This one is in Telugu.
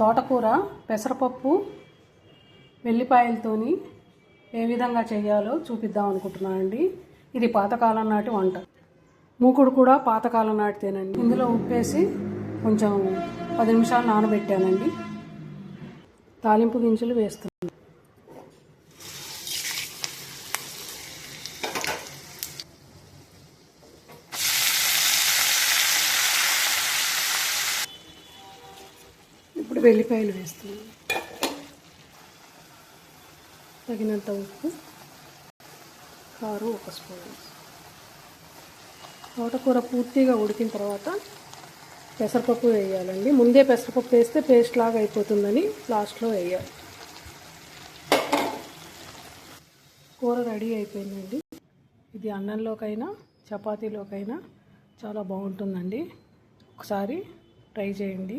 తోటకూర పెసరపప్పు వెల్లిపాయలతోని ఏ విధంగా చేయాలో చూపిద్దాం అనుకుంటున్నానండి. ఇది పాతకాలం నాటి వంట. మూకుడు కూడా పాతకాలం నాటితేనండి. ఇందులో ఉప్పేసి కొంచెం పది నిమిషాలు నానబెట్టానండి. తాలింపు గింజలు వేస్తున్నాను. ఇప్పుడు వెల్లిపాయలు వేస్తున్నాను. తగినంత ఉప్పు కారం ఒక స్పూన్. తోటకూర పూర్తిగా ఉడికిన తర్వాత పెసరపప్పు వేయాలండి. ముందే పెసరపప్పు వేస్తే పేస్ట్ లాగా అయిపోతుందని లాస్ట్లో వేయాలి. కూర రెడీ అయిపోయిందండి. ఇది అన్నంలోకైనా చపాతీలోకైనా చాలా బాగుంటుందండి. ఒకసారి ట్రై చేయండి.